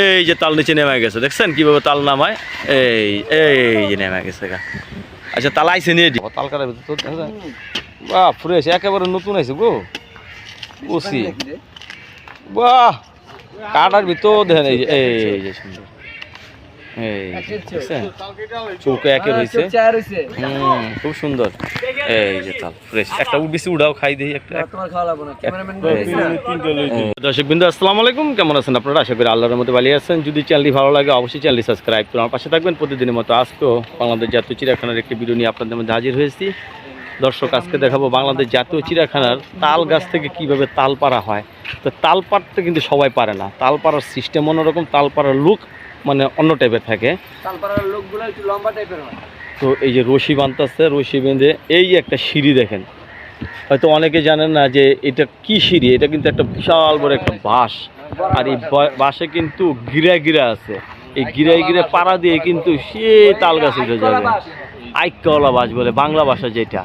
এই যে তাল নিচে নেমে গেছে, দেখছেন কীভাবে তাল নামায়? এই এই যে নেমে গেছে গা। আচ্ছা তাল আইসে নিয়ে দিই তাল কাটার ভিতরে। বাহ ফ্রেশ একেবারে নতুন আইছে গো। ওসি। বাহ, কাটার ভিতর দেখেন এই যে এই যে সুন্দর। চৌকে একে রয়েছে? চেয়ার হইছে খুব সুন্দর। এই যে তাল ফ্রেশ একটা বেশি উড়াও খাই দিই একটা দর্শক বিন্দু আসসালামু আলাইকুম। কেমন আছেন আপনারা? আশা করি আল্লাহর ভালো আছেন। যদি চ্যানেলটি ভালো লাগে অবশ্যই চ্যানেলটি সাবস্ক্রাইব আমার পাশে থাকবেন প্রতিদিনের মতো আজকেও বাংলাদেশ জাতীয় চিড়িয়াখানার একটি ভিডিও নিয়ে আপনাদের মধ্যে হাজির হয়েছি। দর্শক আজকে দেখাবো বাংলাদেশ জাতীয় চিড়িয়াখানার তাল গাছ থেকে কীভাবে তাল পাড়া হয়। তো তাল পাড়তে কিন্তু সবাই পারে না। তাল পাড়ার সিস্টেম অন্যরকম। তাল পাড়ার লুক মানে অন্য টাইপের থাকে। লোকগুলো একটু লম্বা টাইপের হয়। তো এই যে রশি বাঁধতেছে রশি বেঁধে এই একটা সিঁড়ি দেখেন। হয়তো অনেকে জানেন না যে এটা কি সিঁড়ি? এটা কিন্তু একটা বিশাল বড় একটা বাঁশ। আর এই বাঁশে কিন্তু গিরা গিরা আছে। এই গিরায় গিরে পাড়া দিয়ে কিন্তু সে তাল গাছ উঠে যাবে। আইক্যওয়ালা বাস বলে বাংলা ভাষা যেটা।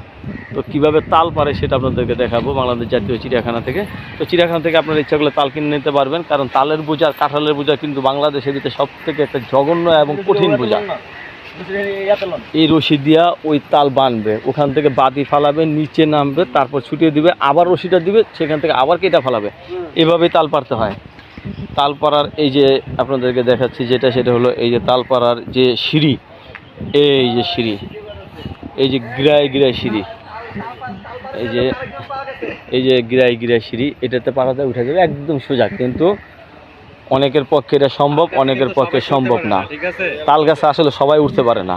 তো কীভাবে তাল পারে সেটা আপনাদেরকে দেখাবো বাংলাদেশ জাতীয় চিড়িয়াখানা থেকে। তো চিড়িয়াখানা থেকে আপনার ইচ্ছা করলে তাল কিনে নিতে পারবেন, কারণ তালের বোঝা কাঁঠালের বোঝা কিন্তু বাংলাদেশের ভিতরে সব থেকে একটা জঘন্য এবং কঠিন বোঝা। এই রশি দিয়া ওই তাল বানবে, ওখান থেকে বাদি ফালাবে, নিচে নামবে, তারপর ছুটিয়ে দিবে, আবার রশিটা দিবে, সেখান থেকে আবার কেটা ফালাবে। এভাবেই তাল পারতে হয়। তাল পাড়ার এই যে আপনাদেরকে দেখাচ্ছি যেটা, সেটা হলো এই যে তাল পাড়ার যে সিঁড়ি, এই যে সিঁড়ি, এই যে গিরায় গিরায় সিঁড়ি। এই যে এই যে গিরায় গিরায় সিঁড়ি এটাতে পাড়াতে উঠে যাবে একদম সোজা। কিন্তু অনেকের পক্ষে এটা সম্ভব অনেকের পক্ষে সম্ভব না। তাল গাছে আসলে সবাই উঠতে পারে না।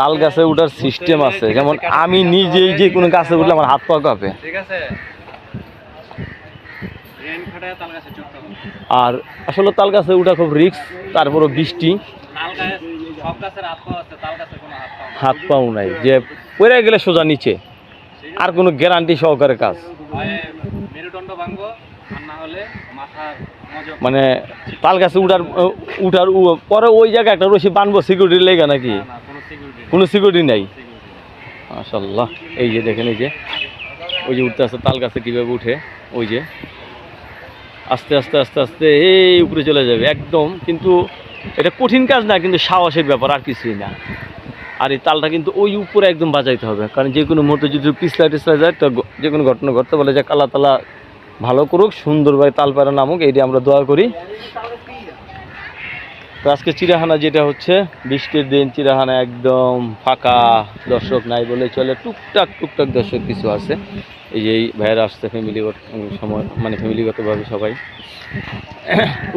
তাল গাছে উঠার সিস্টেম আছে। যেমন আমি নিজেই যে কোনো গাছে উঠলে আমার হাত পা কাঁপে। আর আসলে তাল গাছে উঠা খুব রিস্ক তারপরও বৃষ্টি। হাত পাও নাই, যে পড়ে গেলে সোজা নিচে। আর কোনো গ্যারান্টি সহকারে কাজ। মানে তাল গাছে উঠার উঠার পরে ওই জায়গায় একটা রশি বানবো সিকিউরিটি লেগে নাকি? কোনো সিকিউরিটি নেই। মাশাল্লাহ এই যে দেখেন, এই যে, ওই যে উঠতে আসতে তাল গাছে কীভাবে উঠে, ওই যে। আস্তে আস্তে আস্তে আস্তে এই উপরে চলে যাবে, একদম। কিন্তু এটা কঠিন কাজ না, কিন্তু সাহসের ব্যাপার, আর কিছুই না। আর এই তালটা কিন্তু ওই উপরে একদম বাজাইতে হবে। কারণ যে কোনো মুহূর্তে যদি পিছলা টিছলা যায়, তো যে কোনো ঘটনা ঘটতে বলে যে কালা তালা ভালো করুক, সুন্দরভাবে তাল পাড়া নামুক এইটি আমরা দোয়া করি। তো আজকে চিড়াহানা যেটা হচ্ছে, বৃষ্টির দিন চিড়াহানা একদম ফাঁকা, দর্শক নাই বলে চলে। টুকটাক টুকটাক দর্শক কিছু আছে। এই যে এই ভাইয়েরা আসছে ফ্যামিলিগত সময় মানে ফ্যামিলিগতভাবে সবাই।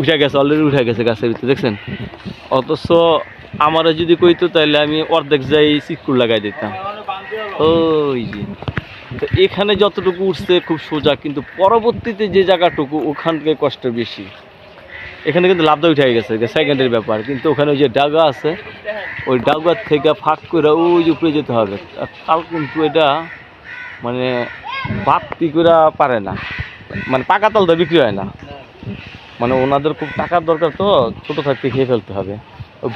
উঠে গেছে অলরেডি উঠে গেছে গাছের ভিতরে, দেখছেন? অথচ আমারও যদি কইতো তাহলে আমি অর্ধেক যাই চিকুর লাগাই দিতাম। ওই যে। তো এখানে যতটুকু উঠছে খুব সোজা, কিন্তু পরবর্তীতে যে জায়গাটুকু ওখান থেকে কষ্ট বেশি। এখানে কিন্তু লাভদা উঠে গেছে সেকেন্ডের ব্যাপার। কিন্তু ওখানে ওই যে ডাগা আছে, ওই ডাগার থেকে ফাঁক করে ওই উপরে যেতে হবে। তাও কিন্তু এটা মানে বাপ্তি করে পারে না। মানে পাকা তালটা বিক্রি হয় না। মানে ওনাদের খুব টাকার দরকার তো, ছোটো থাকতে খেয়ে ফেলতে হবে।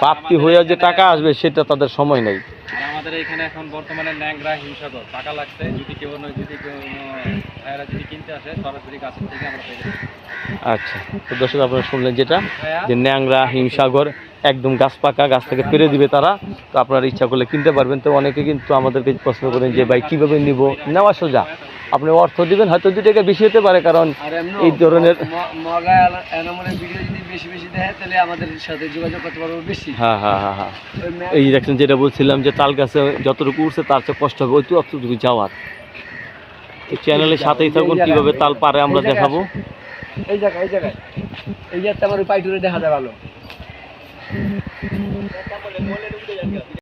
বাপ্তি হয়ে যে টাকা আসবে, সেটা তাদের সময় নেই। আমাদের এখানে এখন বর্তমানে ন্যাংরা টাকা লাগছে। যদি কেউ যদি কেউ ভাইয়েরা যদি কিনতে আসে সরাসরি গাছের থেকে আমরা পেয়ে আচ্ছা তো দর্শক আপনারা শুনলেন যেটা যে ন্যাংরা হিমসাগর একদম গাছ পাকা গাছ থেকে পেরে দিবে তারা। তো আপনারা ইচ্ছা করলে কিনতে পারবেন। তো অনেকে কিন্তু আমাদেরকে প্রশ্ন করেন যে ভাই কীভাবে নিব? নেওয়া সোজা। আপনি অর্থ দিবেন হয়তো দু টাকা বেশি হতে পারে কারণ এই ধরনের হ্যাঁ হ্যাঁ হ্যাঁ হ্যাঁ। এই দেখছেন যেটা বলছিলাম যে তাল গাছে যতটুকু উঠছে তার চেয়ে কষ্ট হবে। ওই তো অতটুকু যাওয়ার। তো চ্যানেলের সাথেই থাকুন কীভাবে তাল পারে আমরা দেখাবো। এই জায়গায় এই জায়গায়। এই জায়গাটা আমার পাইটুরে দেখা যায় ভালো।